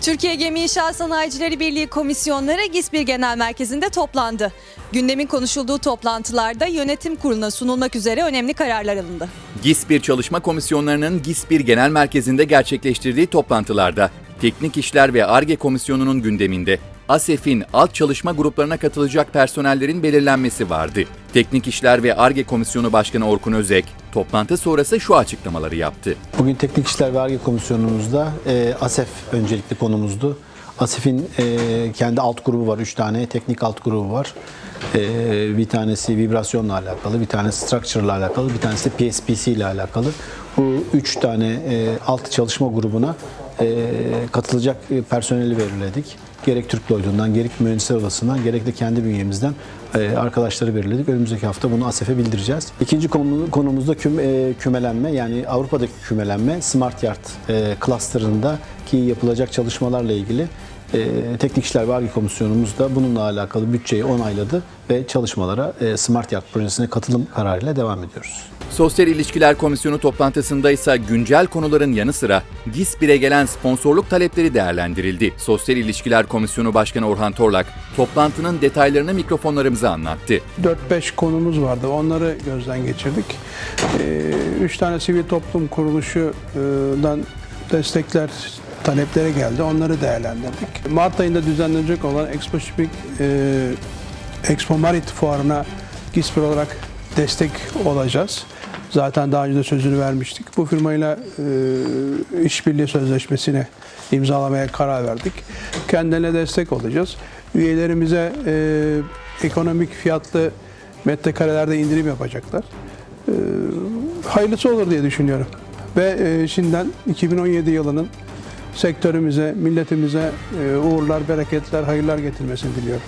Türkiye Gemi İnşaat Sanayicileri Birliği komisyonları GİSBİR Genel Merkezi'nde toplandı. Gündemin konuşulduğu toplantılarda yönetim kuruluna sunulmak üzere önemli kararlar alındı. GİSBİR Çalışma Komisyonlarının GİSBİR Genel Merkezi'nde gerçekleştirdiği toplantılarda Teknik İşler ve ARGE Komisyonu'nun gündeminde ASEF'in alt çalışma gruplarına katılacak personellerin belirlenmesi vardı. Teknik İşler ve ARGE Komisyonu Başkanı Orkun Özek, toplantı sonrası şu açıklamaları yaptı. Bugün Teknik İşler ve Arge Komisyonumuzda e, ASEF öncelikli konumuzdu. ASEF'in e, kendi alt grubu var, 3 tane teknik alt grubu var. E, bir tanesi vibrasyonla alakalı, bir tanesi structure ile alakalı, bir tanesi PSPC ile alakalı. Bu 3 tane e, alt çalışma grubuna e, katılacak personeli belirledik. Gerek Türk Lloyd'undan, gerek Mühendisler Odası'ndan, gerek de kendi bünyemizden e, arkadaşları belirledik. Önümüzdeki hafta bunu ASEF'e bildireceğiz. İkinci konu, konumuz da küm, e, kümelenme yani Avrupa'daki kümelenme Smart Yard e, cluster'ındaki yapılacak çalışmalarla ilgili e, Teknik İşler ve Komisyonumuz da bununla alakalı bütçeyi onayladı ve çalışmalara e, Smart Yard projesine katılım kararıyla devam ediyoruz. Sosyal İlişkiler Komisyonu toplantısında ise güncel konuların yanı sıra GİSBİR'e gelen sponsorluk talepleri değerlendirildi. Sosyal İlişkiler Komisyonu Başkanı Orhan Torlak, toplantının detaylarını mikrofonlarımıza anlattı. 4-5 konumuz vardı. Onları gözden geçirdik. 3 tane sivil toplum kuruluşundan destekler taleplere geldi. Onları değerlendirdik. Mart ayında düzenlenecek olan Expo Shipping, e, Expo Marit fuarına GİSPİR olarak destek olacağız. Zaten daha önce de sözünü vermiştik. Bu firmayla e, işbirliği sözleşmesini imzalamaya karar verdik. Kendilerine destek olacağız. Üyelerimize e, ekonomik fiyatlı metrekarelerde indirim yapacaklar. E, hayırlısı olur diye düşünüyorum. Ve e, şimdiden 2017 yılının sektörümüze, milletimize e, uğurlar, bereketler, hayırlar getirmesini diliyorum.